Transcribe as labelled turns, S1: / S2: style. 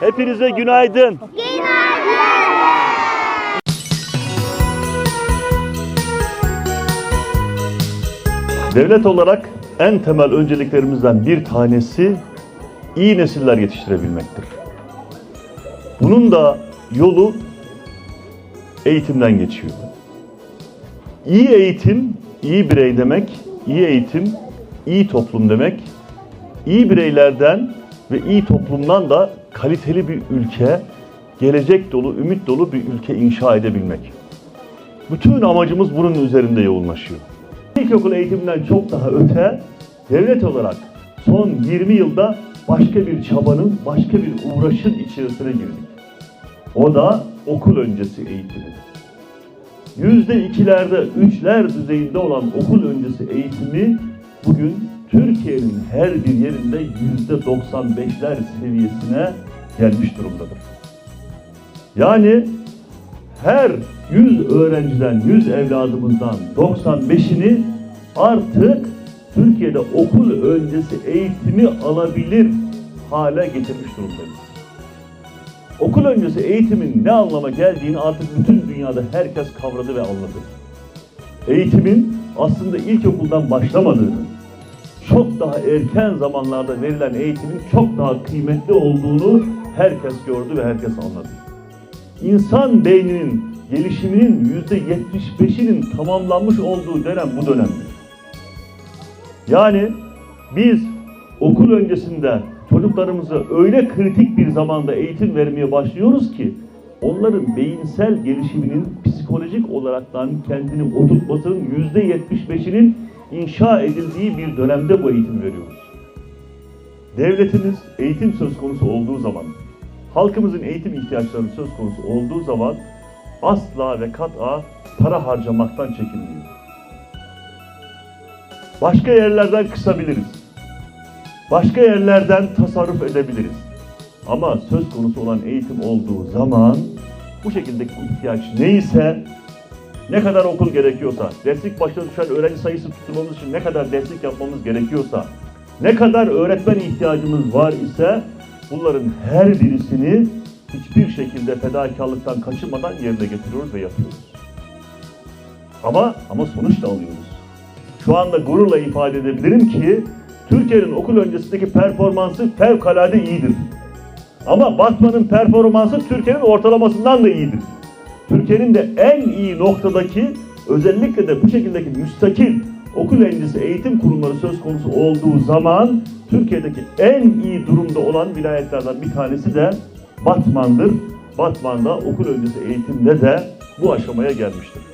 S1: Hepinize günaydın. Devlet olarak en temel önceliklerimizden bir tanesi iyi nesiller yetiştirebilmektir. Bunun da yolu eğitimden geçiyor. İyi eğitim, iyi birey demek, iyi eğitim, iyi toplum demek. İyi bireylerden ve iyi toplumdan da kaliteli bir ülke, gelecek dolu, ümit dolu bir ülke inşa edebilmek. Bütün amacımız bunun üzerinde yoğunlaşıyor. İlkokul eğitiminden çok daha öte, devlet olarak son 20 yılda başka bir çabanın, başka bir uğraşın içerisine girdik. O da okul öncesi eğitimi. Yüzde ikilerde, üçler düzeyinde olan okul öncesi eğitimi bugün Türkiye'nin her bir yerinde yüzde 95'ler seviyesine gelmiş durumdadır. Yani her 100 öğrenciden, 100 evladımızdan 95'ini artık Türkiye'de okul öncesi eğitimi alabilir hale getirmiş durumdayız. Okul öncesi eğitimin ne anlama geldiğini artık bütün dünyada herkes kavradı ve anladı. Eğitimin aslında ilkokuldan başlamadığını, çok daha erken zamanlarda verilen eğitimin çok daha kıymetli olduğunu herkes gördü ve herkes anladı. İnsan beyninin gelişiminin yüzde 75'inin tamamlanmış olduğu dönem bu dönemdir. Yani biz okul öncesinde çocuklarımıza öyle kritik bir zamanda eğitim vermeye başlıyoruz ki onların beyinsel gelişiminin psikolojik olaraktan kendini oturtmasının yüzde 75'inin inşa edildiği bir dönemde bu eğitim veriyoruz. Devletimiz eğitim söz konusu olduğu zaman, halkımızın eğitim ihtiyaçları söz konusu olduğu zaman asla ve kat'a para harcamaktan çekinmiyor. Başka yerlerden kısabiliriz. Başka yerlerden tasarruf edebiliriz. Ama söz konusu olan eğitim olduğu zaman bu şekildeki ihtiyaç neyse ne kadar okul gerekiyorsa, derslik başına düşen öğrenci sayısı tutturmamız için ne kadar derslik yapmamız gerekiyorsa, ne kadar öğretmen ihtiyacımız var ise bunların her birisini hiçbir şekilde fedakarlıktan kaçınmadan yerine getiriyoruz ve yapıyoruz. Ama ama sonuç da alıyoruz. Şu anda gururla ifade edebilirim ki Türkiye'nin okul öncesindeki performansı fevkalade iyidir. Ama Batman'ın performansı Türkiye'nin ortalamasından da iyidir. Türkiye'nin de en iyi noktadaki özellikle de bu şekildeki müstakil okul öncesi eğitim kurumları söz konusu olduğu zaman Türkiye'deki en iyi durumda olan vilayetlerden bir tanesi de Batman'dır. Batman'da okul öncesi eğitimde de bu aşamaya gelmiştir.